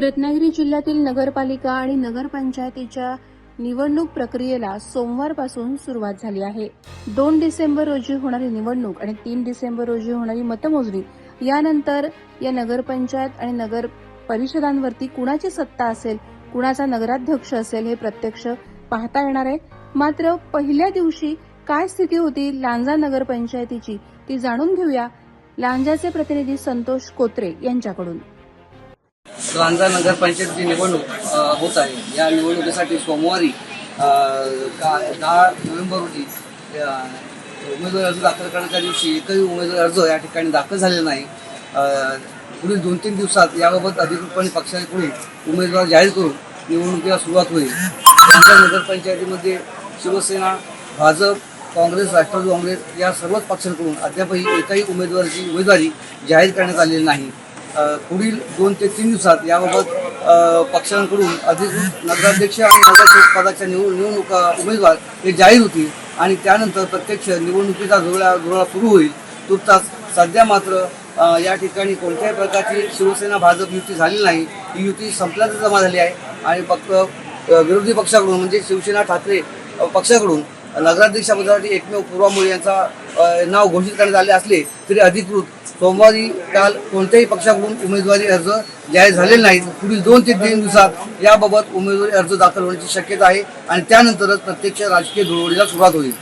रत्नागिरी जिल्ह्यातील नगरपालिका आणि नगरपंचायतीच्या निवडणूक प्रक्रियेला सोमवारपासून सुरुवात झाली आहे. दोन डिसेंबर रोजी होणारी निवडणूक आणि तीन डिसेंबर रोजी होणारी मतमोजणी यानंतर या नगरपंचायत आणि नगर परिषदांवरती कुणाची सत्ता असेल कुणाचा नगराध्यक्ष असेल हे प्रत्यक्ष पाहता येणार आहे. मात्र पहिल्या दिवशी काय स्थिती होती लांजा नगरपंचायतीची ती जाणून घेऊया. लांजाचे प्रतिनिधी संतोष कोत्रे यांच्याकडून. लांजा नगरपंचायतीची निवडणूक होत आहे. या निवडणुकीसाठी सोमवारी का- दहा नोव्हेंबर रोजी उमेदवारी अर्ज दाखल करण्याच्या दिवशी एकही उमेदवारी अर्ज या ठिकाणी दाखल झालेला नाही. पुढील दोन तीन दिवसात याबाबत अधिकृतपणे पक्षाकडून उमेदवार जाहीर करून निवडणुकीला सुरुवात होईल. लांजा नगरपंचायतीमध्ये शिवसेना भाजप काँग्रेस राष्ट्रवादी काँग्रेस या सर्वच पक्षांकडून अद्यापही एकाही उमेदवाराची उमेदवारी जाहीर करण्यात आलेली नाही. पुढील दोन ते तीन दिवसात याबाबत पक्षांकडून अधिकृत नगराध्यक्ष आणि नगराध्यक्ष पदाच्या निवड निवडणूक उमेदवार हे जाहीर होतील आणि त्यानंतर प्रत्यक्ष निवडणुकीचा झोळा धोरळा सुरू होईल. तुर्तास सध्या मात्र या ठिकाणी कोणत्याही प्रकारची शिवसेना भाजप युती झालेली नाही. ही युती संपल्याच जमा झाली आहे आणि फक्त विरोधी पक्षाकडून म्हणजे शिवसेना ठाकरे पक्षाकडून नगराध्यक्षपदासाठी एकमेव पूर्वामुळे यांचा नाव घोषित करण्यात आले असले तरी अधिकृत सोमवारी काल कोणत्याही पक्षाकडून उमेदवारी अर्ज जाहीर झालेले नाहीत. पुढील दोन ते तीन दिवसात याबाबत उमेदवारी अर्ज दाखल होण्याची शक्यता आहे आणि त्यानंतरच प्रत्यक्ष राजकीय धुळवडीला सुरुवात होईल.